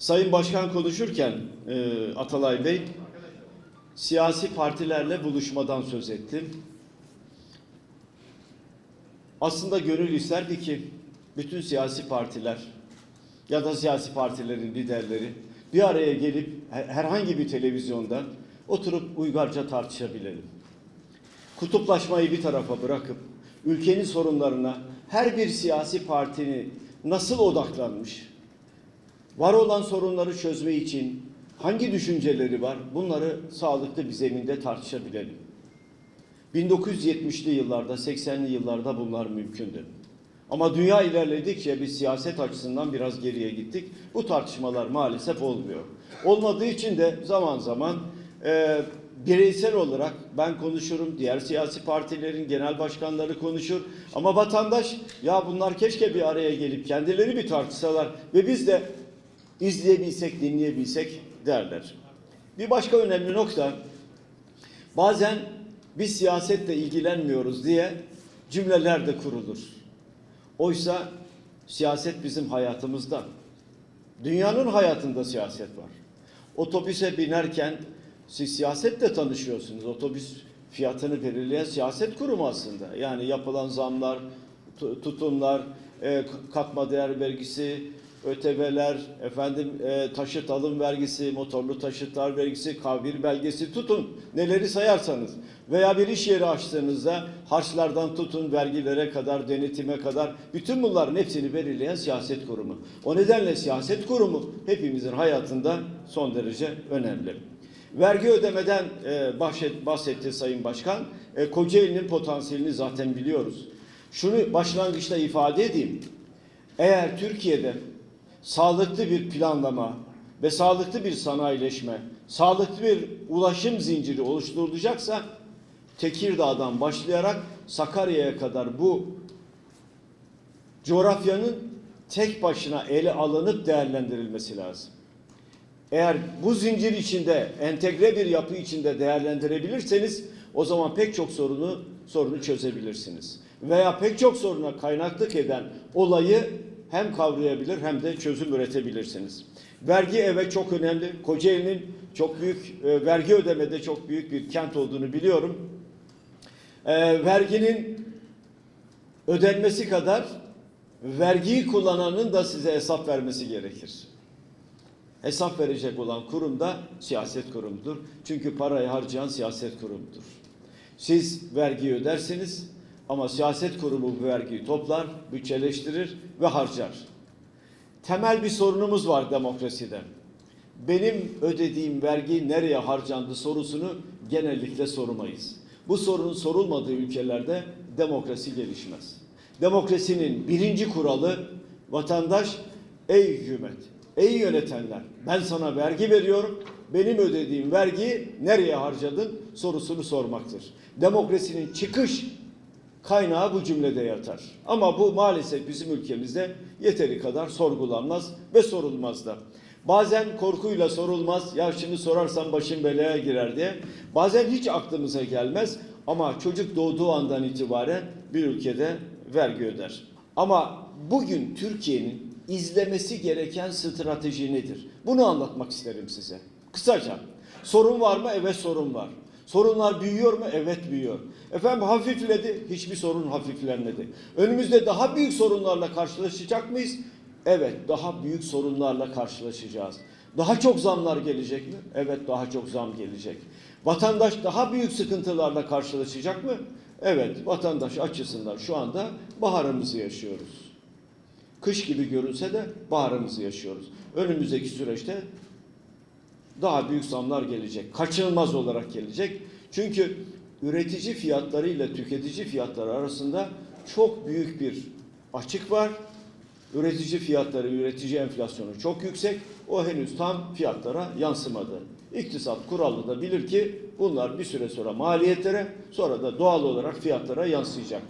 Sayın Başkan konuşurken e, Atalay Bey siyasi partilerle buluşmadan söz etti. Aslında gönül isterdi ki bütün siyasi partiler ya da siyasi partilerin liderleri bir araya gelip her- herhangi bir televizyonda oturup uygarca tartışabilelim. Kutuplaşmayı bir tarafa bırakıp ülkenin sorunlarına her bir siyasi partinin nasıl odaklanmış, var olan sorunları çözme için hangi düşünceleri var bunları sağlıklı bir zeminde tartışabilelim. 1970'li yıllarda, 80'li yıllarda bunlar mümkündü. Ama dünya ilerledikçe biz siyaset açısından biraz geriye gittik. Bu tartışmalar maalesef olmuyor. Olmadığı için de zaman zaman e, bireysel olarak ben konuşurum, diğer siyasi partilerin genel başkanları konuşur. Ama vatandaş ya bunlar keşke bir araya gelip kendileri bir tartışsalar ve biz de izleyebilsek, dinleyebilsek derler. Bir başka önemli nokta, bazen biz siyasetle ilgilenmiyoruz diye cümleler de kurulur. Oysa siyaset bizim hayatımızda. Dünyanın hayatında siyaset var. Otobüse binerken siz siyasetle tanışıyorsunuz. Otobüs fiyatını belirleyen siyaset kurumu aslında. Yani yapılan zamlar, tu- tutumlar, e, katma değer vergisi, ÖTV'ler, efendim e, taşıt alım vergisi, motorlu taşıtlar vergisi, kavir belgesi tutun neleri sayarsanız veya bir iş yeri açtığınızda harçlardan tutun vergilere kadar, denetime kadar bütün bunların hepsini belirleyen siyaset kurumu. O nedenle siyaset kurumu hepimizin hayatında son derece önemli. Vergi ödemeden e, bahset, bahsetti Sayın Başkan. E, Kocaeli'nin potansiyelini zaten biliyoruz. Şunu başlangıçta ifade edeyim. Eğer Türkiye'de sağlıklı bir planlama ve sağlıklı bir sanayileşme, sağlıklı bir ulaşım zinciri oluşturulacaksa Tekirdağ'dan başlayarak Sakarya'ya kadar bu coğrafyanın tek başına ele alınıp değerlendirilmesi lazım. Eğer bu zincir içinde, entegre bir yapı içinde değerlendirebilirseniz o zaman pek çok sorunu sorunu çözebilirsiniz. Veya pek çok soruna kaynaklık eden olayı hem kavrayabilir hem de çözüm üretebilirsiniz. Vergi evet çok önemli. Kocaeli'nin çok büyük e, vergi ödemede çok büyük bir kent olduğunu biliyorum. E, verginin ödenmesi kadar vergiyi kullananın da size hesap vermesi gerekir. Hesap verecek olan kurum da siyaset kurumudur. Çünkü parayı harcayan siyaset kurumudur. Siz vergiyi ödersiniz ama siyaset kurumu bu vergiyi toplar, bütçeleştirir ve harcar. Temel bir sorunumuz var demokraside. Benim ödediğim vergi nereye harcandı sorusunu genellikle sormayız. Bu sorunun sorulmadığı ülkelerde demokrasi gelişmez. Demokrasinin birinci kuralı vatandaş, ey hükümet, ey yönetenler ben sana vergi veriyorum, benim ödediğim vergiyi nereye harcadın sorusunu sormaktır. Demokrasinin çıkış kaynağı bu cümlede yatar. Ama bu maalesef bizim ülkemizde yeteri kadar sorgulanmaz ve sorulmaz da. Bazen korkuyla sorulmaz. Ya şimdi sorarsam başım belaya girer diye. Bazen hiç aklımıza gelmez. Ama çocuk doğduğu andan itibaren bir ülkede vergi öder. Ama bugün Türkiye'nin izlemesi gereken strateji nedir? Bunu anlatmak isterim size. Kısaca. Sorun var mı? Evet sorun var. Sorunlar büyüyor mu? Evet büyüyor. Efendim hafifledi. Hiçbir sorun hafiflenmedi. Önümüzde daha büyük sorunlarla karşılaşacak mıyız? Evet, daha büyük sorunlarla karşılaşacağız. Daha çok zamlar gelecek mi? Evet, daha çok zam gelecek. Vatandaş daha büyük sıkıntılarla karşılaşacak mı? Evet, vatandaş açısından şu anda baharımızı yaşıyoruz. Kış gibi görünse de baharımızı yaşıyoruz. Önümüzdeki süreçte daha büyük zamlar gelecek. Kaçınılmaz olarak gelecek. Çünkü üretici fiyatları ile tüketici fiyatları arasında çok büyük bir açık var. Üretici fiyatları, üretici enflasyonu çok yüksek. O henüz tam fiyatlara yansımadı. İktisat kuralı da bilir ki bunlar bir süre sonra maliyetlere, sonra da doğal olarak fiyatlara yansıyacak.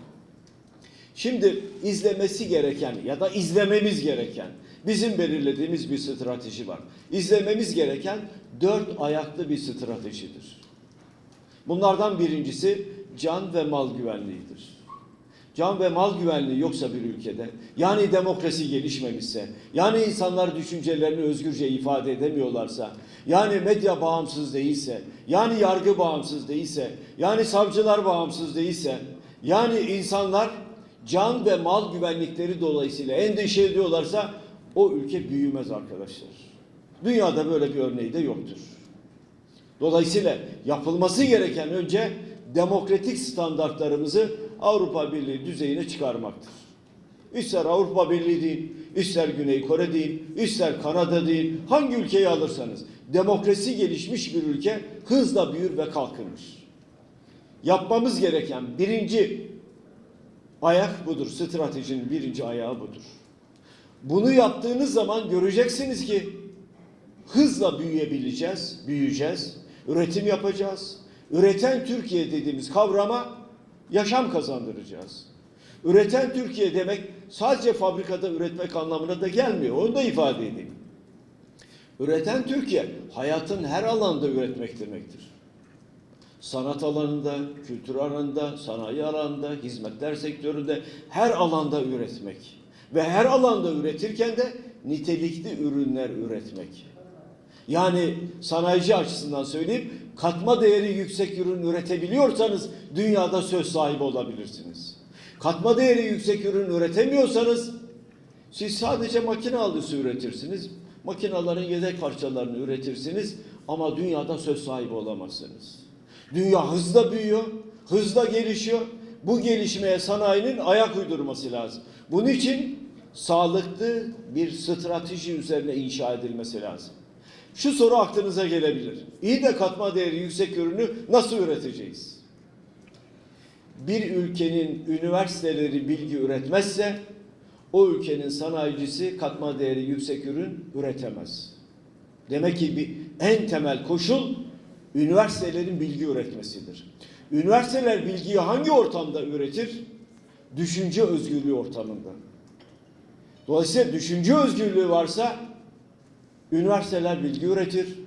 Şimdi izlemesi gereken ya da izlememiz gereken bizim belirlediğimiz bir strateji var. İzlememiz gereken dört ayaklı bir stratejidir. Bunlardan birincisi can ve mal güvenliğidir. can ve mal güvenliği yoksa bir ülkede, yani demokrasi gelişmemişse, yani insanlar düşüncelerini özgürce ifade edemiyorlarsa, yani medya bağımsız değilse, yani yargı bağımsız değilse, yani savcılar bağımsız değilse, yani insanlar can ve mal güvenlikleri dolayısıyla endişe ediyorlarsa o ülke büyümez arkadaşlar. Dünyada böyle bir örneği de yoktur. Dolayısıyla yapılması gereken önce demokratik standartlarımızı Avrupa Birliği düzeyine çıkarmaktır. İster Avrupa Birliği değil, ister Güney Kore değil, ister Kanada değil, hangi ülkeyi alırsanız demokrasi gelişmiş bir ülke hızla büyür ve kalkınır. Yapmamız gereken birinci ayak budur. Stratejinin birinci ayağı budur. Bunu yaptığınız zaman göreceksiniz ki hızla büyüyebileceğiz, büyüyeceğiz, üretim yapacağız. Üreten Türkiye dediğimiz kavrama yaşam kazandıracağız. Üreten Türkiye demek sadece fabrikada üretmek anlamına da gelmiyor. Onu da ifade edeyim. Üreten Türkiye hayatın her alanda üretmek demektir. Sanat alanında, kültür alanında, sanayi alanında, hizmetler sektöründe her alanda üretmek. Ve her alanda üretirken de nitelikli ürünler üretmek. Yani sanayici açısından söyleyeyim, katma değeri yüksek ürün üretebiliyorsanız dünyada söz sahibi olabilirsiniz. Katma değeri yüksek ürün üretemiyorsanız siz sadece makine alısı üretirsiniz. Makinaların yedek parçalarını üretirsiniz ama dünyada söz sahibi olamazsınız. Dünya hızla büyüyor, hızla gelişiyor. Bu gelişmeye sanayinin ayak uydurması lazım. Bunun için sağlıklı bir strateji üzerine inşa edilmesi lazım. Şu soru aklınıza gelebilir. İyi de katma değeri yüksek ürünü nasıl üreteceğiz? Bir ülkenin üniversiteleri bilgi üretmezse o ülkenin sanayicisi katma değeri yüksek ürün üretemez. Demek ki bir en temel koşul üniversitelerin bilgi üretmesidir. Üniversiteler bilgiyi hangi ortamda üretir? Düşünce özgürlüğü ortamında. Dolayısıyla düşünce özgürlüğü varsa üniversiteler bilgi üretir.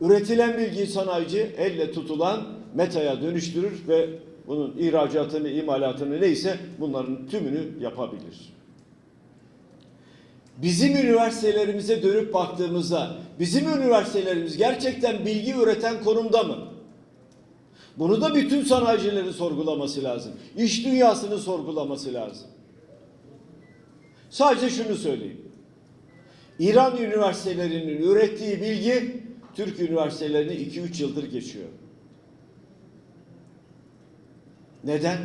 Üretilen bilgiyi sanayici elle tutulan metaya dönüştürür ve bunun ihracatını, imalatını neyse bunların tümünü yapabilir. Bizim üniversitelerimize dönüp baktığımızda bizim üniversitelerimiz gerçekten bilgi üreten konumda mı? Bunu da bütün sanayicilerin sorgulaması lazım. İş dünyasının sorgulaması lazım. Sadece şunu söyleyeyim. İran üniversitelerinin ürettiği bilgi Türk üniversitelerini 2-3 yıldır geçiyor. Neden?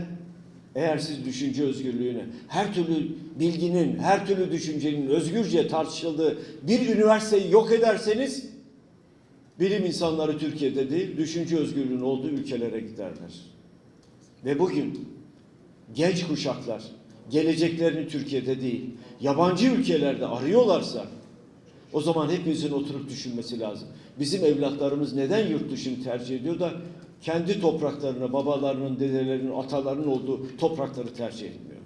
Eğer siz düşünce özgürlüğüne, her türlü bilginin, her türlü düşüncenin özgürce tartışıldığı bir üniversiteyi yok ederseniz bilim insanları Türkiye'de değil, düşünce özgürlüğünün olduğu ülkelere giderler. Ve bugün genç kuşaklar geleceklerini Türkiye'de değil, yabancı ülkelerde arıyorlarsa o zaman hepimizin oturup düşünmesi lazım. Bizim evlatlarımız neden yurt dışını tercih ediyor da kendi topraklarına, babalarının, dedelerinin, atalarının olduğu toprakları tercih etmiyor.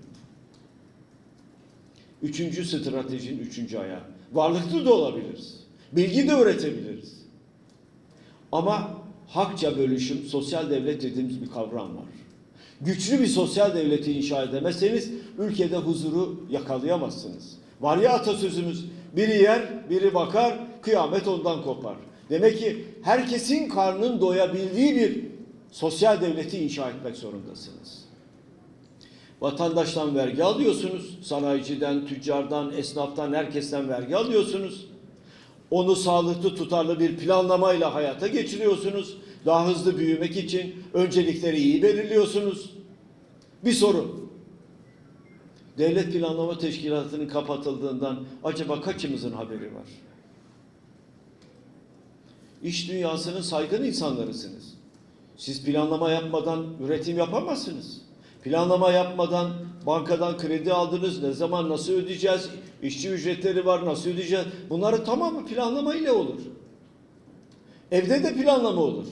Üçüncü stratejinin üçüncü ayağı. Varlıklı da olabiliriz. Bilgi de öğretebiliriz. Ama hakça bölüşüm, sosyal devlet dediğimiz bir kavram var. Güçlü bir sosyal devleti inşa edemezseniz ülkede huzuru yakalayamazsınız. Var ya atasözümüz, biri yer, biri bakar, kıyamet ondan kopar. Demek ki herkesin karnının doyabildiği bir sosyal devleti inşa etmek zorundasınız. Vatandaştan vergi alıyorsunuz, sanayiciden, tüccardan, esnaftan, herkesten vergi alıyorsunuz. Onu sağlıklı, tutarlı bir planlamayla hayata geçiriyorsunuz. Daha hızlı büyümek için öncelikleri iyi belirliyorsunuz. Bir soru. Devlet Planlama Teşkilatı'nın kapatıldığından acaba kaçımızın haberi var? İş dünyasının saygın insanlarısınız. Siz planlama yapmadan üretim yapamazsınız. Planlama yapmadan bankadan kredi aldınız. Ne zaman nasıl ödeyeceğiz? İşçi ücretleri var nasıl ödeyeceğiz? Bunları tamamı planlama ile olur. Evde de planlama olur.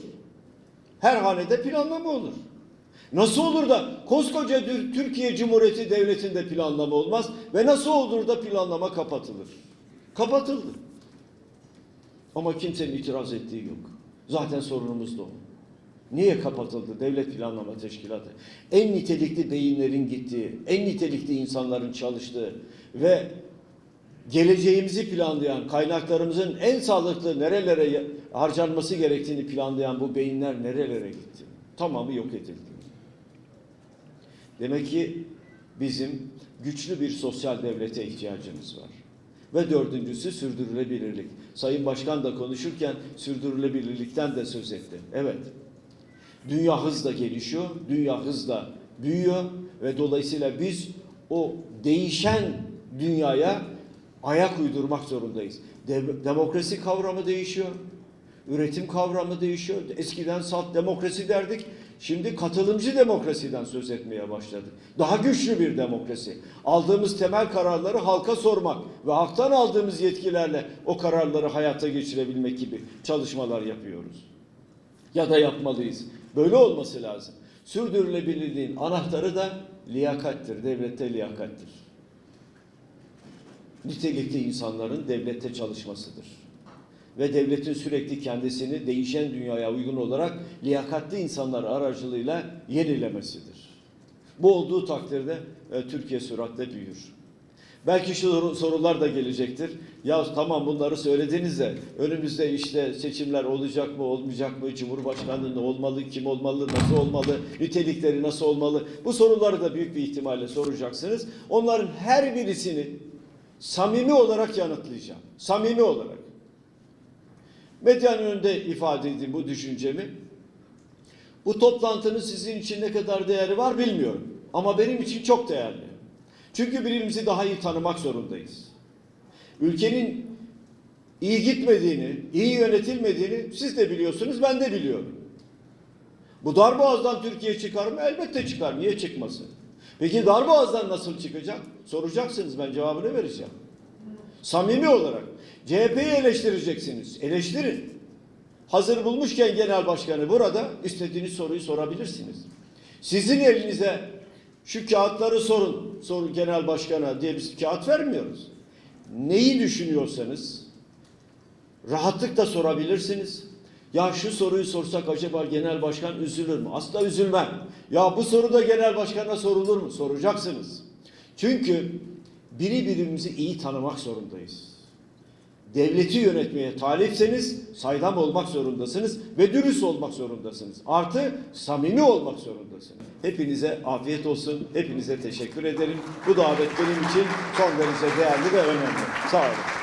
Her hanede planlama olur. Nasıl olur da koskoca Türkiye Cumhuriyeti Devleti'nde planlama olmaz ve nasıl olur da planlama kapatılır? Kapatıldı. Ama kimsenin itiraz ettiği yok. Zaten sorunumuz da o. Niye kapatıldı Devlet Planlama Teşkilatı? En nitelikli beyinlerin gittiği, en nitelikli insanların çalıştığı ve geleceğimizi planlayan, kaynaklarımızın en sağlıklı nerelere harcanması gerektiğini planlayan bu beyinler nerelere gitti? Tamamı yok edildi. Demek ki bizim güçlü bir sosyal devlete ihtiyacımız var. Ve dördüncüsü sürdürülebilirlik. Sayın Başkan da konuşurken sürdürülebilirlikten de söz etti. Evet. Dünya hızla gelişiyor, dünya hızla büyüyor ve dolayısıyla biz o değişen dünyaya ayak uydurmak zorundayız. De- demokrasi kavramı değişiyor. Üretim kavramı değişiyor. Eskiden salt demokrasi derdik. Şimdi katılımcı demokrasiden söz etmeye başladık. Daha güçlü bir demokrasi. Aldığımız temel kararları halka sormak ve halktan aldığımız yetkilerle o kararları hayata geçirebilmek gibi çalışmalar yapıyoruz. Ya da yapmalıyız. Böyle olması lazım. Sürdürülebilirliğin anahtarı da liyakattir. Devlette liyakattir. Nitelikli insanların devlette çalışmasıdır. Ve devletin sürekli kendisini değişen dünyaya uygun olarak liyakatli insanlar aracılığıyla yenilemesidir. Bu olduğu takdirde e, Türkiye süratle büyür. Belki şu soru- sorular da gelecektir. Ya tamam bunları söylediniz de önümüzde işte seçimler olacak mı olmayacak mı? Cumhurbaşkanlığı ne olmalı? Kim olmalı? Nasıl olmalı? Nitelikleri nasıl olmalı? Bu soruları da büyük bir ihtimalle soracaksınız. Onların her birisini samimi olarak yanıtlayacağım. Samimi olarak. Medyanın önünde ifade edeyim bu düşüncemi. Bu toplantının sizin için ne kadar değeri var bilmiyorum. Ama benim için çok değerli. Çünkü birbirimizi daha iyi tanımak zorundayız. Ülkenin iyi gitmediğini, iyi yönetilmediğini siz de biliyorsunuz, ben de biliyorum. Bu darboğazdan Türkiye çıkar mı? Elbette çıkar. Niye çıkmasın? Peki darboğazdan nasıl çıkacak? Soracaksınız ben cevabını vereceğim. Samimi olarak. CHP'yi eleştireceksiniz. Eleştirin. Hazır bulmuşken genel başkanı burada istediğiniz soruyu sorabilirsiniz. Sizin elinize şu kağıtları sorun, sorun genel başkana diye biz kağıt vermiyoruz. Neyi düşünüyorsanız rahatlıkla sorabilirsiniz. Ya şu soruyu sorsak acaba genel başkan üzülür mü? Asla üzülmem. Ya bu soru da genel başkana sorulur mu? Soracaksınız. Çünkü biri birimizi iyi tanımak zorundayız. Devleti yönetmeye talipseniz saydam olmak zorundasınız ve dürüst olmak zorundasınız. Artı samimi olmak zorundasınız. Hepinize afiyet olsun. Hepinize teşekkür ederim. Bu davet benim için son derece değerli ve önemli. Sağ olun.